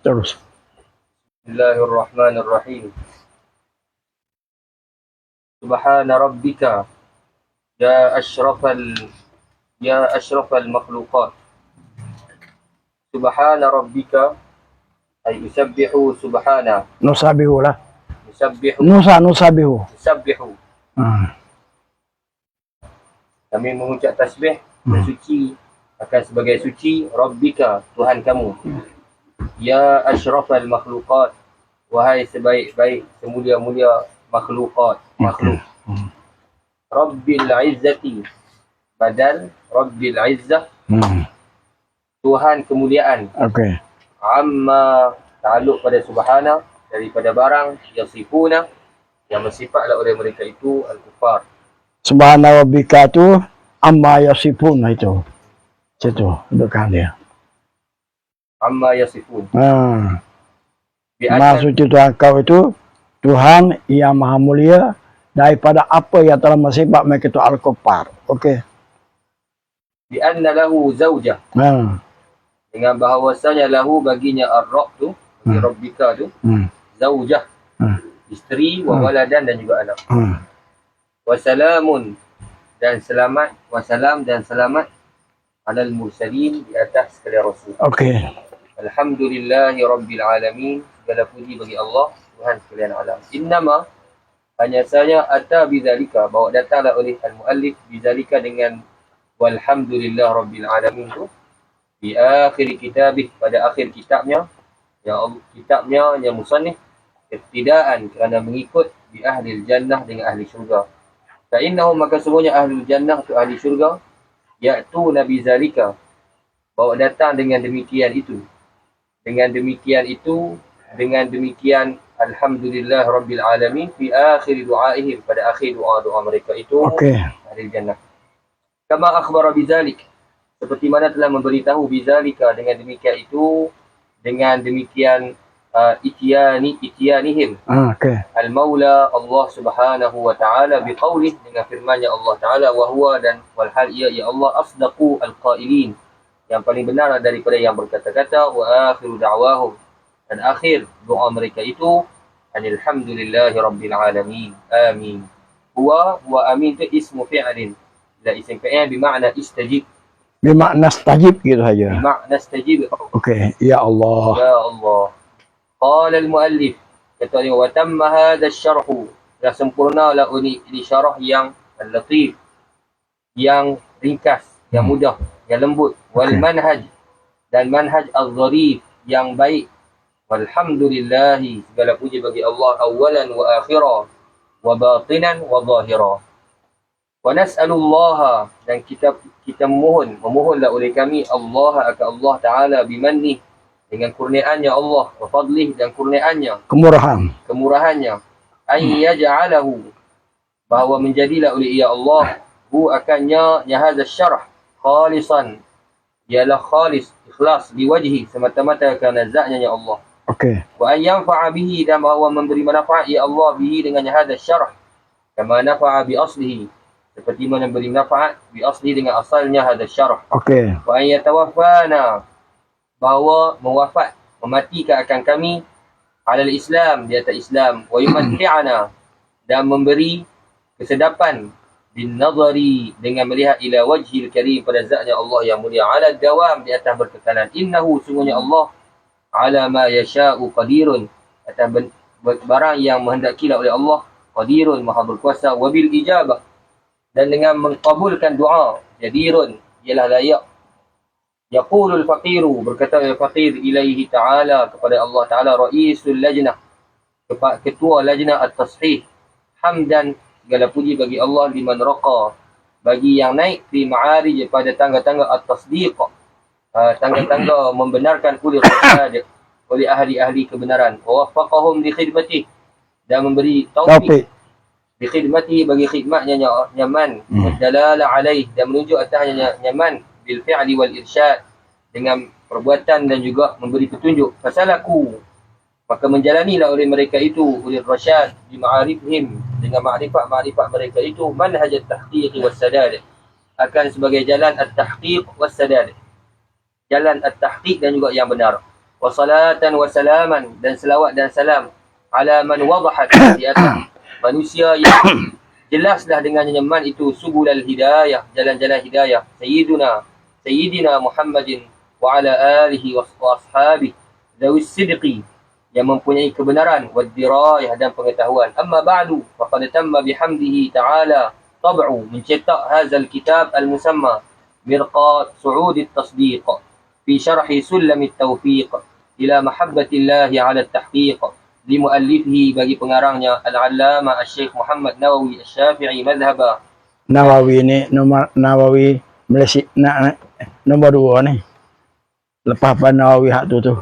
Terus. Bismillahirrahmanirrahim. سبحان ربك يا أشرف ya يا أشرف المخلوقات سبحان ربك أي يسبح سبحان نسبح له نسبح نسا نسبح نسبح kami mengucap tasbih bersuci akan sebagai suci Rabbika Tuhan kamu. Ya asyrafal makhluqat. Wahai sebaik-baik semulia-mulia makhluqat. Makhluk Rabbil izzati. Badal Rabbil izzah. Hmm. Tuhan kemuliaan. Okey. amma ta'alluq pada subhana daripada barang yasifuna. Yang bersifatlah oleh mereka itu al-kufar. Subhana rabbika tu amma yasifun lah itu. Situ, dudukan dia. Amma yasifun Hmm. anna suci Tuhan kau itu Tuhan yang maha mulia daripada apa yang telah bersifat mereka itu al-kufar. Okey. bi anna lahu zaujah Hmm. dengan bahawasanya lahu baginya ar-rabb tu hmm. Rabbika tu Hmm. zaujah Hmm. isteri wa Hmm. waladan dan juga anak Hmm. wa salamun dan selamat wa salam dan selamat alal mursalin di atas sekalian rasul Okey. Alhamdulillahi rabbil alamin. Segala puji bagi Allah Tuhan sekalian alam. Innama hanya saja ata bizalika. Bawa datanglah oleh al-muallif bizalika dengan walhamdulillah rabbil alamin tu di akhir kitabih pada akhir kitabnya. Yang kitabnya yang musannif iktidaan kerana mengikut di ahli jannah dengan ahli syurga. Fa innahu maka semuanya ahli jannah tu ahli syurga iaitu nabi zalika. Bawa datang dengan demikian itu dengan demikian itu dengan demikian alhamdulillah rabbil alamin fi akhir du'aihim pada akhir doa-doa mereka itu Okey. ahli jannah kama akhbara bizalik seperti mana telah memberitahu bizalika dengan demikian itu dengan demikian uh, ityani ityanihim Ah, okey. al-maula Allah Subhanahu wa taala biqaulih dengan firman-Nya Allah taala wa huwa dan wal hal ia ya Allah asdaqu al-qailin yang paling benar daripada yang berkata-kata wa akhiru da'wahum dan akhir doa mereka itu alhamdulillahi rabbil alamin amin huwa wa amin itu ismu fi'lin la isim fi'il bermakna istajib Bermakna stajib gitu saja. bermakna istajib Okey. Ya Allah. Ya Allah. Qala al-muallif kata dia wa tamma hadha asy-syarh dah sempurnalah ini ini syarah yang latif yang ringkas yang Hmm. mudah yang lembut. Wal manhaj dan manhaj al-dharif yang baik. Walhamdulillah segala puji bagi Allah awalan wa akhira wa batinan wa zahira wa nas'alullaha dan kita kita mohon memohonlah oleh kami Allah akan Allah taala bimanni dengan kurniaannya Allah wa fadlih dan kurniaannya. Kemurahan. kemurahannya. Ay yaj'alahu bahawa menjadilah oleh ia Allah hu akannya ya hadza syarah khalisan. Ialah khalis ikhlas liwajhi semata-mata kerana zatnya ya Allah. Okey. wa an yanfa'a bihi dan bahawa memberi manfaat ya Allah bihi dengan hadza syarah. Kama nafa'a bi aslihi. Seperti mana beri manfaat bi asli dengan asalnya hadza syarah. Okey. wa an yatawaffana. Bahawa mewafat mematikan akan kami alal Islam di atas Islam. Wa yumatti'ana. Dan memberi kesedapan bin nazari dengan melihat ila wajhil karim pada zatnya Allah yang mulia. Ala dawam di atas berkekalan. Innahu sungguhnya Allah ala ma yasha'u qadirun. Atas barang yang menghendakilah oleh Allah qadirun maha berkuasa wabil ijabah. Dan dengan mengkabulkan doa jadirun ialah layak. Yaqulul faqiru berkata al faqir ilaihi ta'ala kepada Allah Ta'ala raisul lajnah ketua lajnah at-tashih hamdan segala puji bagi Allah liman raqa bagi yang naik fi ma'arij pada tangga-tangga at-tasdiq. Uh, tangga-tangga membenarkan oleh rasyad oleh ahli-ahli kebenaran. Wa waffaqahum li khidmatih dan memberi taufik bi khidmati bagi khidmatnya ny- nyaman. Hmm. dalala alaih. Dan menunjuk atasnya ny- nyaman. Bil fi'li wal irsyad. Dengan perbuatan dan juga memberi petunjuk. Fasalaku maka menjalanilah oleh mereka itu oleh rasyad bi ma'arifihim dengan makrifat-makrifat mereka itu manhaj at-tahqiq was sadad. Akan sebagai jalan at-tahqiq was sadad. Jalan at-tahqiq dan juga yang benar. Wa salatan wa salaman dan selawat dan salam ala man wadahat di atas manusia yang jelaslah dengan nyaman itu subulal hidayah jalan-jalan hidayah sayyiduna sayyidina Muhammadin wa ala alihi wa wa ashabihi dawis sidqi yang mempunyai kebenaran wa dirayah dan pengetahuan. Amma ba'du faqad tamma bihamdihi ta'ala tab'u mencetak hazal kitab al-musamma mirqat su'ud at-tasdiq fi syarh sulam at-tawfiq ila mahabbatillah ala at-tahqiq li mu'allifihi bagi pengarangnya al-allamah asy-syekh Muhammad Nawawi asy-Syafi'i madhhaba. Nawawi ni nomor Nawawi Malaysia nak nomor dua ni. Lepas Nawawi hak tu tu.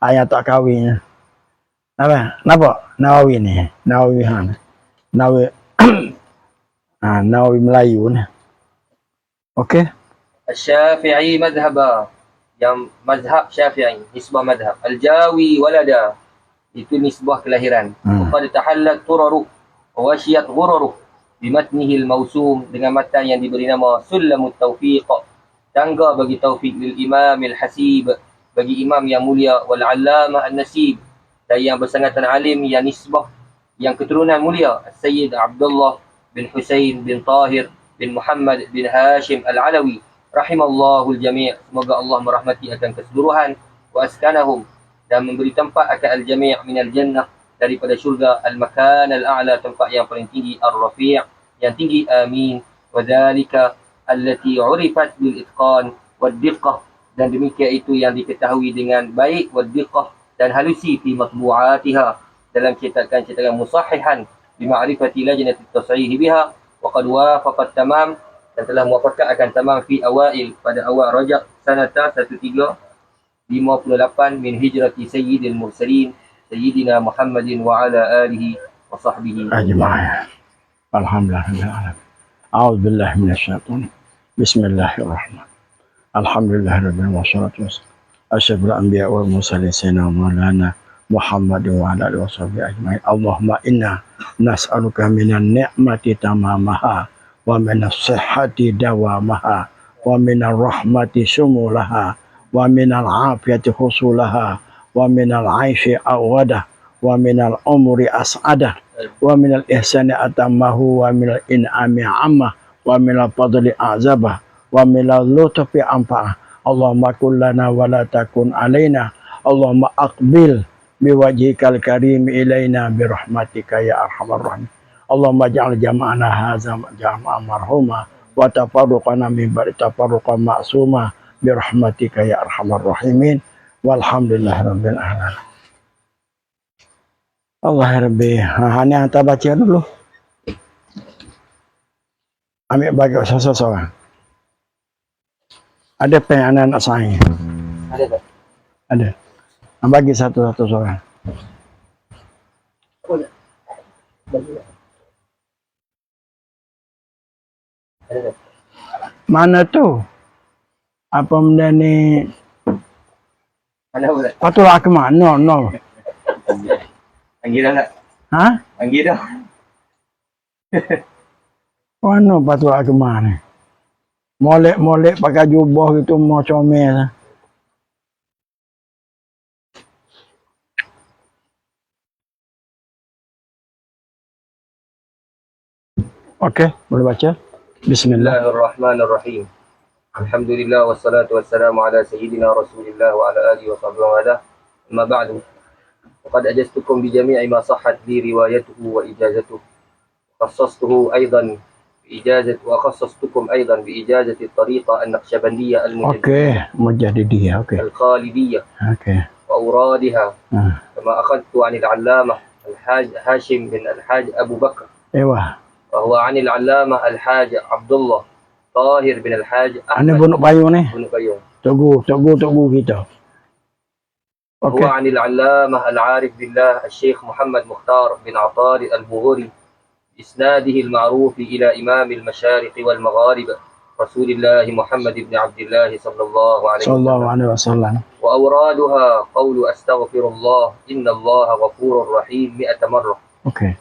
Ayat tak kawinnya na ba na ni. na han na wi ah na melayu ni. okey syafi'i madhhab. Yang mazhab syafi'i nisbah madhab al-jawi walada. Itu nisbah kelahiran. Hmm. Qad tahallat tururu wa syiat ghururu bimatnihi al-mausum dengan matan yang diberi nama sulamut Taufiq. tangga bagi taufik lil imam al-hasib. Bagi imam yang mulia wal allama an-nasib dan yang bersangatan alim yang nisbah yang keturunan mulia Sayyid Abdullah bin Husain bin Tahir bin Muhammad bin Hashim al-Alawi. Rahimallahu al-jami' semoga Allah merahmati akan keseluruhan. Wa askanahum. Dan memberi tempat akan al-jami' minal jannah daripada syurga. Al-makan al-a'la tempat yang paling tinggi ar-rafi' yang tinggi amin. Wa dhalika allati urifat bil itqan diqqah dan demikian itu yang diketahui dengan baik diqqah dan halusi fi matbu'atiha dalam cetakan-cetakan musahihan bi ma'rifati lajnati tas'ih biha wa qad wafaqat tamam dan telah muafakat akan tamam fi awail pada awal Rajab sanata 1358 min hijrati sayyidil mursalin sayyidina Muhammadin wa ala alihi wa sahbihi أجمعين الحمد لله رب العالمين أعوذ بالله من الشيطان بسم الله الرحمن الحمد لله رب العالمين والصلاة والسلام أشرف الأنبياء والمرسلين سيدنا مولانا محمد وعلى آله وصحبه أجمعين اللهم إنا نسألك من النعمة تمامها ومن الصحة دوامها ومن الرحمة شمولها ومن العافية حصولها ومن العيش أوده ومن الأمر أسعده ومن الإحسان أتمه ومن الإنعام عمه ومن الفضل أعزبه ومن اللطف أنفعه Allahumma kullana wa la takun alaina Allahumma aqbil biwajhikal karim ilaina birahmatika ya arhamar rahim Allahumma ja'al jama'ana hadza jama'a marhuma wa tafarruqana min ba'di tafarruqan ma'suma birahmatika ya arhamar rahimin walhamdulillahirabbil alamin Allah Rabbi, hanya hantar baca dulu. Ambil bagi sosok-sosok. Ada pen anak nak sign? ada tak? Ada. Ha, Bagi satu-satu seorang. Mana tu? Apa benda ni? Mana pula? Patut lah mana? No. Panggil dah tak? Ha? Panggil dah. Mana patut lah ke mana? Molek-molek pakai jubah gitu mau comel. lah. Okey, boleh baca? Bismillah. الله الرحمن الرحيم الحمد لله والصلاة والسلام على سيدنا رسول الله وعلى آله وصحبه ومن أما بعد وقد أجزتكم بجميع ما صحت لي روايته وإجازته خصصته أيضا بإجازة وخصصتكم أيضا بإجازة الطريقة النقشبندية المجددة Okey, mujadidiyah. Okey. الخالدية Okey. وأورادها Ha. كما أخذت عن العلامة الحاج هاشم بن الحاج أبو بكر Ewa. وهو عن العلامة الحاج عبد الله طاهر بن الحاج أحمد bunuk bayu ni. بن قيوم Tunggu, tunggu, tunggu kita. وهو Okey. عن العلامة العارف بالله الشيخ محمد مختار بن عطار البغوري بإسناده المعروف إلى إمام المشارق والمغارب رسول الله محمد بن عبد الله صلى الله عليه وسلم. alaihi wasallam. وأورادها قول أستغفر الله إن الله غفور رحيم مئة مرة. Okey.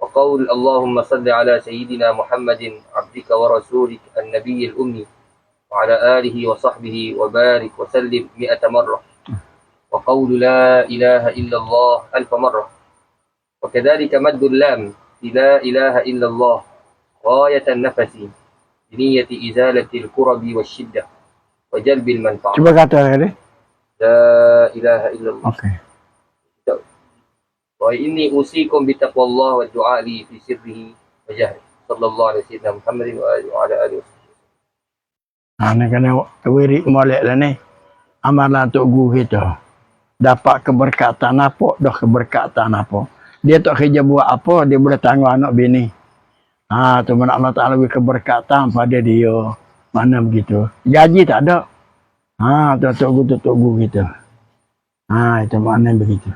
وقول اللهم صل على سيدنا محمد عبدك ورسولك النبي الأمي وعلى آله وصحبه وبارك وسلم مئة مرة. وقول لا إله إلا الله ألف مرة. وكذلك مد اللام. la ilaha illallah ghayatan nafasi niyati izalati al-kurabi wasyidda wa jalbi al-manfa'ah. Cuba kata tadi. La ilaha illallah. Okey. Wa inni usikum bi taqwallah wa du'ali fi sirrihi wa jahri. Sallallahu alaihi wasallam Muhammad wa ala alihi wa sahbihi. Ah, ha nak kena wirid molek lah ni. Amalan tok guru kita. Dapat keberkatan apa dah keberkatan apa. Dia tak kerja buat apa, dia boleh tanggung anak bini. Ha, tu mana Allah Ta'ala beri keberkatan pada dia. Mana begitu. Gaji tak ada. Ha, tu Tok Guru Tok Guru kita. Ha, itu makna begitu.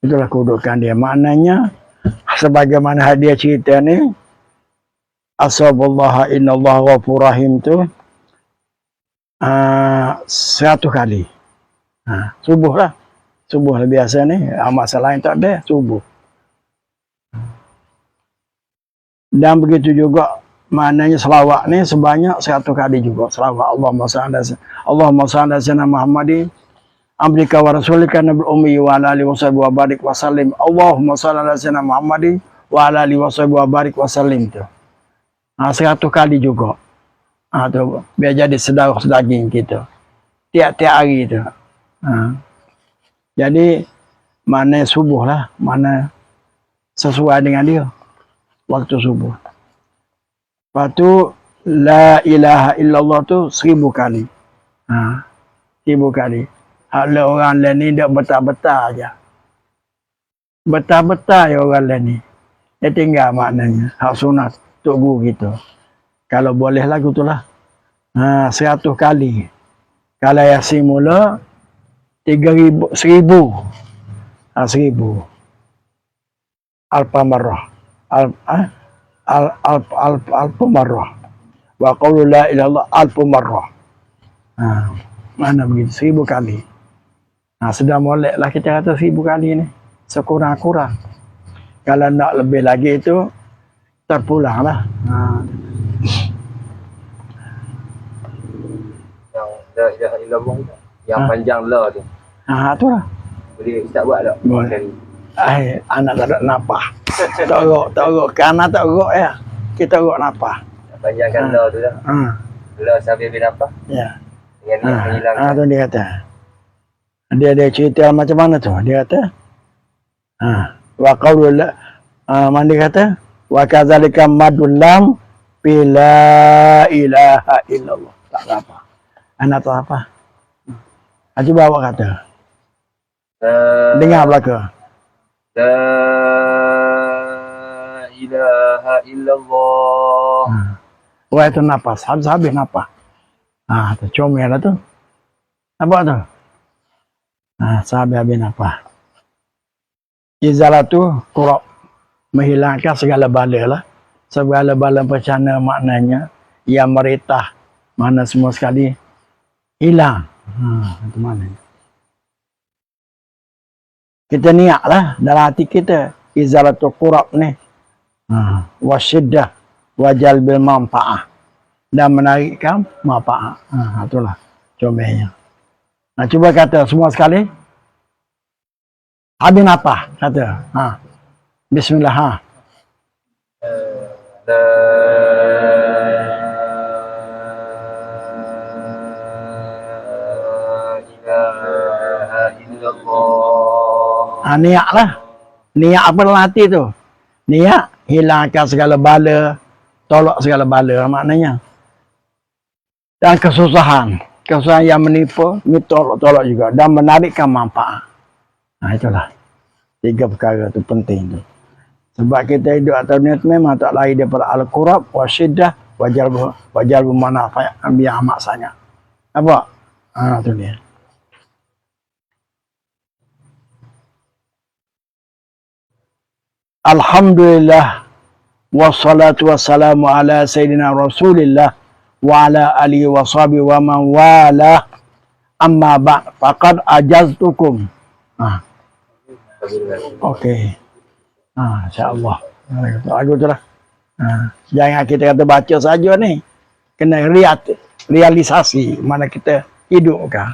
Itulah kedudukan dia. Maknanya, sebagaimana dia cerita ni, Asaballaha inna Allah ghafur rahim tu, uh, seratus kali. Ha, subuh lah. Subuh lah biasa ni. Amat lain tak ada. Subuh. Dan begitu juga maknanya selawat ni sebanyak seratus kali juga. Selawat Allah SWT. Allah SWT Muhammadin. Amrika wa rasulika nabil ummi wa ala alihi wa sahbihi wa barik wa sallim. Allahumma salli ala sayyidina Muhammadin wa ala alihi wa sahbihi wa barik wa sallim tu. Ha, seratus kali juga. Ha, tu, biar jadi sedar sedaging kita. Tiap-tiap hari tu. Ha. Jadi, mana subuh lah. Mana sesuai dengan dia. Waktu subuh. Lepas tu, La ilaha illallah tu seribu kali. Ha. Seribu kali. Ada orang lain ni dia betah-betah aja. Betah-betah ya orang lain ni. Dia tinggal maknanya. Hak sunat. Tok guru kita. Kalau boleh lagu tu lah. Ha, seratus kali. Kalau yasin mula, tiga ribu, seribu. Ha, seribu. Alpa marrah. Al, ha? al, al, al, alpa marrah. Wa qawlu la ilallah alpa marrah. Ha, mana begitu? Seribu kali. Ha, sudah molek lah kita kata seribu kali ni. Sekurang-kurang. Kalau nak lebih lagi itu, terpulang lah. Ha, yang la ilaha illallah tu. Yang Ha. panjang la tu. ha tu lah. Boleh Ustaz buat tak? Boleh. Ai, anak tak ada napah. Tak urut, tak. Kerana tak urut ya. Kita napah. Yang panjangkan Ha. la tu lah. Ha, La sambil bin apa? ya. Dengan Ha, niat menghilangkan. ha, tu dia kata. Dia dia cerita macam mana tu? Dia kata, ha, wa qaulul ha, mana dia kata? Wa kadzalika madul lam bila ilaha illallah. Tak ada apa. Anak tak apa. Cuba awak kata. La- Dengar belaka. La ilaha illallah. Ha. Wah itu napas, habis-habis napas. Ah, tu comel lah tu. Nampak tu? Ah, sehabis-habis napas. Izalah tu kurap menghilangkan segala bala lah. Segala bala percana maknanya yang meretah mana semua sekali hilang. Ha, itu mana? Kita niat lah dalam hati kita. Izalatul kurab ni. Ha, wasyiddah wajal bil manfaah dan menarikkan manfaat. Ha, itulah comelnya. Nah, cuba kata semua sekali. Habis apa? Kata. Ha. Bismillah. Ha. Illallah. ha niat lah. Niat apa dalam hati tu? Niat hilangkan segala bala, tolak segala bala maknanya. Dan kesusahan. Kesusahan yang menipu, ni tolak-tolak juga. Dan menarikkan manfaat. Nah itulah. Tiga perkara tu penting tu. Sebab kita hidup atas dunia tu memang tak lain daripada Al-Qurab, Wasyidah, Wajal wajal bermanfaat yang amat sangat. Apa? Ha, tu dia. Alhamdulillah wassalatu wassalamu ala sayyidina Rasulillah wa ala alihi wa sahbihi wa man wala amma ba'd faqad ajaztukum. Ah, okey. Ah, insya-Allah. Lagu tu lah. Ah, jangan kita kata baca saja ni. Kena riat, realisasi mana kita hidup kan.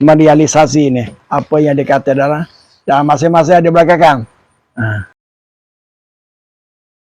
merealisasi ni apa yang dikata dalam dan masing-masing ada belakang. Ha.